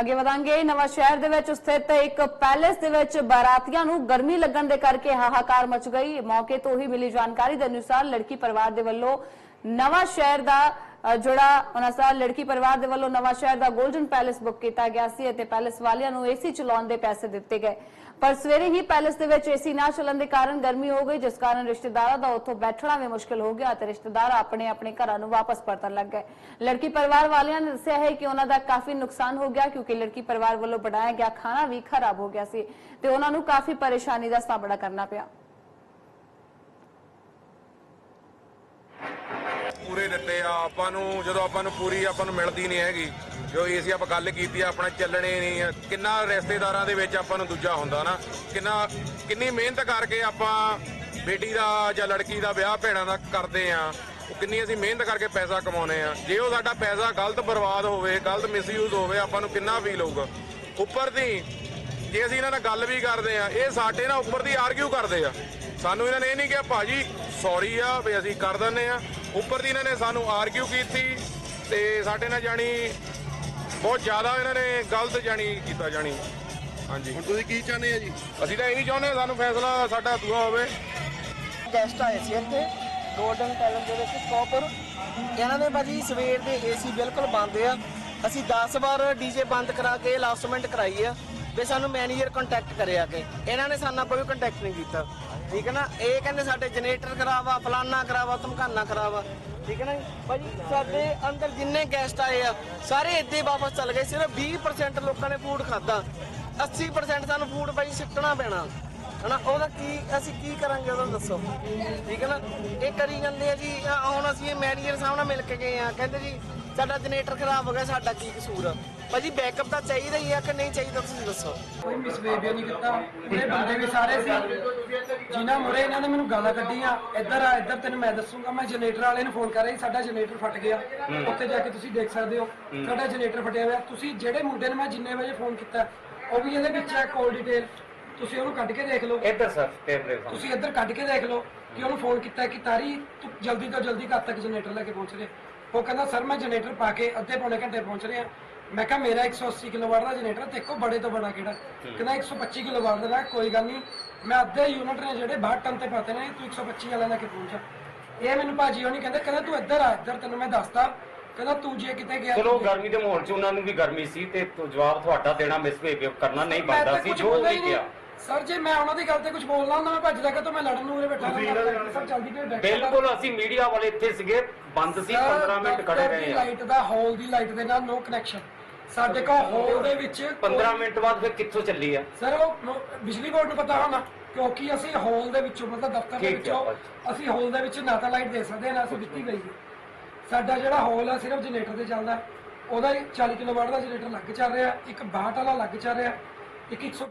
ਅੱਗੇ ਵਧਾਂਗੇ। ਨਵਾਂ ਸ਼ਹਿਰ ਦੇ ਵਿੱਚ ਸਥਿਤ ਇੱਕ ਪੈਲੇਸ ਦੇ ਵਿੱਚ ਬਾਰਾਤੀਆਂ ਨੂੰ ਗਰਮੀ ਲੱਗਣ ਦੇ ਕਰਕੇ ਹਾਹਾਕਾਰ ਮਚ ਗਈ। ਮੌਕੇ ਤੋਂ ਹੀ ਮਿਲੀ ਜਾਣਕਾਰੀ ਦੇ ਅਨੁਸਾਰ ਲੜਕੀ ਪਰਿਵਾਰ ਦੇ ਵੱਲੋਂ ਨਵਾਂ ਸ਼ਹਿਰ ਦਾ ਅ, ਜਿਹੜਾ ਅਨੁਸਾਰ ਲੜਕੀ ਪਰਿਵਾਰ ਦੇ ਵੱਲੋਂ ਨਵਾਂ ਸ਼ਹਿਰ ਦਾ 골ਡਨ ਪੈਲੇਸ ਬੁੱਕ ਕੀਤਾ ਗਿਆ ਸੀ ਅਤੇ ਪੈਲੇਸ ਵਾਲਿਆਂ ਨੂੰ ਏਸੀ ਚਲਾਉਣ ਦੇ ਪੈਸੇ ਦਿੱਤੇ ਗਏ। ਪਰ ਸਵੇਰੇ ਹੀ ਪੈਲੇਸ ਦੇ ਵਿੱਚ ਏਸੀ ਨਾ ਚੱਲਣ ਦੇ ਕਾਰਨ ਗਰਮੀ ਹੋ ਗਈ ਜਿਸ ਕਾਰਨ ਰਿਸ਼ਤੇਦਾਰਾਂ ਦਾ ਉੱਥੋਂ ਬੈਠਣਾ ਵੀ ਮੁਸ਼ਕਲ ਹੋ ਗਿਆ ਅਤੇ ਰਿਸ਼ਤੇਦਾਰ ਆਪਣੇ ਆਪਣੇ ਘਰਾਂ ਨੂੰ ਵਾਪਸ ਪਰਤਣ ਲੱਗ ਗਏ। ਲੜਕੀ ਪਰਿਵਾਰ ਵਾਲਿਆਂ ਨੇ ਦੱਸਿਆ ਹੈ ਕਿ ਉਹਨਾਂ ਦਾ ਕਾਫੀ ਨੁਕਸਾਨ ਹੋ ਗਿਆ ਕਿਉਂਕਿ ਲੜਕੀ ਪਰਿਵਾਰ ਵੱਲੋਂ ਬਣਾਇਆ ਗਿਆ ਖਾਣਾ ਵੀ ਖਰਾਬ ਹੋ ਗਿਆ ਸੀ ਤੇ ਉਹਨਾਂ ਨੂੰ ਕਾਫੀ ਪਰੇਸ਼ਾਨੀ ਦਾ ਸਾਹਮਣਾ ਕਰਨਾ ਪਿਆ ਪੂਰੇ ਦਿੱਤੇ ਆ ਆਪਾਂ ਨੂੰ ਜਦੋਂ ਆਪਾਂ ਨੂੰ ਪੂਰੀ ਆਪਾਂ ਨੂੰ ਮਿਲਦੀ ਨਹੀਂ ਹੈਗੀ। ਜੋ ਏਸੀ ਆਪਾਂ ਗੱਲ ਕੀਤੀ ਆ, ਆਪਣਾ ਚੱਲਣੇ ਨਹੀਂ ਆ। ਕਿੰਨਾ ਰਿਸ਼ਤੇਦਾਰਾਂ ਦੇ ਵਿੱਚ ਆਪਾਂ ਨੂੰ ਦੂਜਾ ਹੁੰਦਾ ਨਾ। ਕਿੰਨਾ, ਕਿੰਨੀ ਮਿਹਨਤ ਕਰਕੇ ਆਪਾਂ ਬੇਟੀ ਦਾ ਜਾਂ ਲੜਕੀ ਦਾ ਵਿਆਹ ਭੈਣਾਂ ਦਾ ਕਰਦੇ ਆ, ਉਹ ਕਿੰਨੀ ਅਸੀਂ ਮਿਹਨਤ ਕਰਕੇ ਪੈਸਾ ਕਮਾਉਨੇ ਆ। ਜੇ ਉਹ ਸਾਡਾ ਪੈਸਾ ਗਲਤ ਬਰਬਾਦ ਹੋਵੇ, ਗਲਤ ਮਿਸਯੂਜ਼ ਹੋਵੇ, ਆਪਾਂ ਨੂੰ ਕਿੰਨਾ ਫੀਲ ਹੋਊਗਾ। ਉੱਪਰ ਦੀ, ਜੇ ਅਸੀਂ ਇਹਨਾਂ ਨਾਲ ਗੱਲ ਵੀ ਕਰਦੇ ਆ, ਇਹ ਸਾਡੇ ਨਾਲ ਉੱਪਰ ਦੀ ਆਰਗਿਊ ਕਰਦੇ ਆ। ਸਾਨੂੰ ਇਹਨਾਂ ਨੇ ਇਹ ਨਹੀਂ ਕਿਹਾ, ਭਾਜੀ ਸੌਰੀ ਆ, ਵੀ ਅਸੀਂ ਕਰ ਦਿੰਦੇ ਆ। ਉੱਪਰ ਦੀ ਇਹਨਾਂ ਨੇ ਸਾਨੂੰ ਆਰਗਿਊ ਕੀਤੀ ਤੇ ਸਾਡੇ ਨਾਲ ਜਾਣੀ ਬਹੁਤ ਜ਼ਿਆਦਾ ਇਹਨਾਂ ਨੇ ਗਲਤ ਜਾਣੀ ਕੀਤਾ ਜਾਣੀ। ਹਾਂਜੀ। ਹੁਣ ਤੁਸੀਂ ਕੀ ਚਾਹੁੰਦੇ ਆ ਜੀ? ਅਸੀਂ ਤਾਂ ਇਹ ਨਹੀਂ ਚਾਹੁੰਦੇ ਸਾਨੂੰ ਫੈਸਲਾ ਸਾਡਾ ਦੂਆ ਹੋਵੇ। ਗੈਸਟ ਆਏ ਸੀ ਇੱਥੇ ਗੋਲਡਨ ਪੈਲਸ ਦੇ ਵਿੱਚ ਸਟਾਪਰ ਇਹਨਾਂ ਨੇ ਭਾਜੀ ਸਵੇਰ ਦੇ ਏਸੀ ਬਿਲਕੁਲ ਬੰਦ ਆ। ਅਸੀਂ 10 ਵਾਰ ਡੀਜੇ ਬੰਦ ਕਰਾ ਕੇ ਲਾਸਟਮੈਂਟ ਕਰਾਈ ਆ। ਵੀ ਸਾਨੂੰ ਮੈਨੇਜਰ ਕੰਟੈਕਟ ਕਰਿਆ ਕੇ। ਇਹਨਾਂ ਨੇ ਸਾਡਾ ਕੋਈ ਕੰਟੈਕਟ ਨਹੀਂ ਕੀਤਾ। ਠੀਕ ਹੈ ਨਾ? ਇਹ ਕਹਿੰਦੇ ਸਾਡੇ ਜਨਰੇਟਰ ਖਰਾਬ ਆ, ਫਲਾਨਾ ਖਰਾਬ ਆ, ਧਮਕਾਨਾ ਖਰਾਬ ਆ। ਠੀਕ ਹੈ ਨਾ ਜੀ? ਭਾਜੀ, ਸਾਡੇ ਅੰਦਰ ਜਿੰਨੇ ਗੈਸਟ ਆਏ ਆ, ਸਾਰੇ ਇੱਦਾਂ ਹੀ ਵਾਪਸ ਚਲ ਗਏ। ਸਿਰਫ 20% ਲੋਕਾਂ ਨੇ ਫੂਡ ਖਾਦਾ 80% ਸਾਨੂੰ ਫੂਡ ਭਾਜੀ ਸਿੱਟਣਾ ਪੈਣਾ। ਹਨਾ? ਉਹਦਾ ਕੀ, ਅਸੀਂ ਕੀ ਕਰਾਂਗੇ ਉਹਦਾ ਦੱਸੋ? ਠੀਕ ਹੈ ਨਾ? ਇਹ ਕਰੀ ਜਾਂਦੇ ਆ ਜੀ ਆਹ ਹੁਣ ਅਸੀਂ ਮੈਨੇਜਰ ਸਾਹਿਬ ਨਾਲ ਮਿਲ ਕੇ ਗਏ ਆ। ਕਹਿੰਦੇ ਜੀ ਸਾਡਾ ਜਨਰੇਟਰ ਖਰਾਬ ਹੋ ਗਿਆ ਸਾਡਾ ਕੀ ਕਸੂਰ ਆ? ਭਾਜੀ ਬੈਕਅਪ ਤਾਂ ਚਾਹੀਦਾ ਹੀ ਆ ਕਿ ਨਹੀਂ ਚਾਹੀਦਾ ਤੁਸੀਂ ਦੱਸੋ। ਕੋਈ ਮਿਸਬੀਹੇਵੀਅਰ ਨਹੀਂ ਕੀਤਾ। ਇਹ ਬੰਦੇ ਵੀ ਸਾਰੇ ਸੀ। ਜਿਨ੍ਹਾਂ ਮੁਰੇ ਇਹਨਾਂ ਨੇ ਮੈਨੂੰ ਗਾਲਾਂ ਕੱਢੀਆਂ। ਇੱਧਰ ਆ ਇੱਧਰ ਤੈਨੂੰ ਮੈਂ ਦੱਸੂਗਾ। ਮੈਂ ਜਨਰੇਟਰ ਵਾਲੇ ਨੂੰ ਫੋਨ ਕਰ ਰਹੀ ਸਾਡਾ ਜਨਰੇਟਰ ਫਟ ਗਿਆ। ਉੱਥੇ ਜਾ ਕੇ ਤੁਸੀਂ ਦੇਖ ਸਕਦੇ ਹੋ ਸਾਡਾ ਜਨਰੇਟਰ ਫਟਿਆ ਹੋਇਆ। ਤੁਸੀਂ ਜਿਹੜੇ ਮੁੰਡੇ ਨੂੰ ਮੈਂ ਜਿੰਨੇ ਵਜੇ ਫੋਨ ਕੀਤਾ ਉਹ ਵੀ ਇਹਦੇ ਵਿੱਚ ਹੈ ਕਾਲ ਡਿਟੇਲ ਤੁਸੀਂ ਉਹਨੂੰ ਕੱਢ ਕੇ ਦੇਖ ਲਓ। ਇੱਧਰ ਸਰ ਤੇ ਤੁਸੀਂ ਇੱਧਰ ਕੱਢ ਕੇ ਦੇਖ ਲਓ ਕਿ ਉਹਨੂੰ ਫੋਨ ਕੀਤਾ ਕਿ ਤਾਰੀ ਤੂੰ ਜਲਦੀ ਤੋਂ ਜਲਦੀ ਕਦ ਤੱਕ ਜਨਰੇਟਰ ਲੈ ਕੇ ਪਹੁੰਚ ਰਿਹਾ। ਉਹ ਕਹਿੰਦਾ ਸਰ ਮੈਂ ਜਨਰੇਟਰ ਪਾ ਕੇ ਅੱਧੇ ਪੌਣੇ ਘੰਟੇ ਪਹੁੰਚ ਰਿਹਾ। ਮੈਂ ਕਿਹਾ ਮੇਰਾ 180 ਕਿਲੋਵਾਟ ਦਾ ਜਨਰੇਟਰ ਦੇਖੋ ਬੜੇ ਤੋਂ ਬੜਾ ਕਿਹੜਾ। ਕਹਿੰਦਾ 125 ਕਿਲੋਵਾਟ ਦਾ ਕੋਈ ਗੱਲ ਨਹੀਂ। ਮੈਂ ਅੱਧੇ ਯੂਨਿਟ ਨੇ ਜਿਹੜੇ 62 ਟਨ ਤੇ ਪਾਤੇ ਨੇ ਤੂੰ 125 ਵਾਲਾ ਲੈ ਕੇ ਪਹੁੰਚਾ ਇਹ ਮੈਨੂੰ ਭਾਜੀ ਉਹ ਨਹੀਂ ਕਹਿੰਦੇ ਕਹਿੰਦਾ ਤੂੰ ਇੱਧਰ ਆ ਇੱਧਰ ਤੈਨੂੰ ਮੈਂ ਦੱਸਦਾ। ਕਹਿੰਦਾ ਤੂੰ ਜੇ ਕਿਤੇ ਗਿਆ ਚਲੋ ਗਰਮੀ ਦੇ ਮਾਹੌਲ 'ਚ ਉਹਨਾਂ ਨੂੰ ਵੀ ਗਰਮੀ ਸੀ ਤੇ ਜਵਾਬ ਤੁਹਾਡਾ ਦੇਣਾ ਮਿਸਬਿਹੇਵ ਕਰਨਾ ਨਹੀਂ ਬਣਦਾ ਸੀ ਜੋ ਵੀ। ਕਿਹਾ। ਸਰ ਜੇ ਮੈਂ ਉਹਨਾਂ ਦੀ ਗੱਲ ਤੇ ਕੁਝ ਬੋਲਣਾ ਹੁੰਦਾ ਮੈਂ ਭੱਜਦਾ ਕਿ ਮੈਂ ਲੜਨ ਨੂੰ ਉਰੇ ਬੈਠਾ ਸਰ ਜਲਦੀ ਤੇ ਬੈਠਾ ਬਿਲਕੁਲ ਅਸੀਂ ਮੀਡੀਆ ਵਾਲੇ ਇੱਥੇ ਸੀਗੇ ਬੰਦ ਸੀ 15 ਮਿੰਟ ਖੜੇ ਰਹੇ ਆ। ਲਾਈਟ ਦਾ ਹਾਲ ਦੀ ਲਾਈਟ ਦੇ ਨਾਲ ਨੋ ਕਨੈਕਸ਼ਨ ਸਾਡੇ ਕੋਲ ਹਾਲ ਦੇ ਵਿੱਚ 15 ਮਿੰਟ ਬਾਅਦ ਫਿਰ ਕਿੱਥੋਂ ਚੱਲੀ ਆ? ਸਰ ਉਹ ਬਿਜਲੀ ਬੋਰਡ ਨੂੰ ਪਤਾ ਹੋਣਾ ਕਿਉਂਕਿ ਅਸੀਂ ਹਾਲ ਦੇ ਵਿੱਚੋਂ ਮਤਲਬ ਦਫ਼ਤਰ ਦੇ ਵਿੱਚੋਂ। ਅਸੀਂ ਹਾਲ ਦੇ ਵਿੱਚ ਨਾ ਤਾਂ ਲਾਈਟ ਦੇ ਸਕਦੇ ਹਾਂ ਨਾ ਅਸੀਂ ਦਿੱਤੀ ਗਈ। ਹੈ ਸਾਡਾ ਜਿਹੜਾ ਹਾਲ ਆ ਸਿਰਫ ਜਨਰੇਟਰ ਤੇ ਚੱਲਦਾ। ਉਹਦਾ ਹੀ 40 ਕਿਲੋਵਾਟ ਦਾ ਜਨਰੇਟਰ ਲੱਗ ਚੱਲ ਰਿਹਾ ਇੱਕ 62 ਵਾਲਾ ਲੱਗ ਚੱਲ ਰਿਹਾ ਇੱਕ 100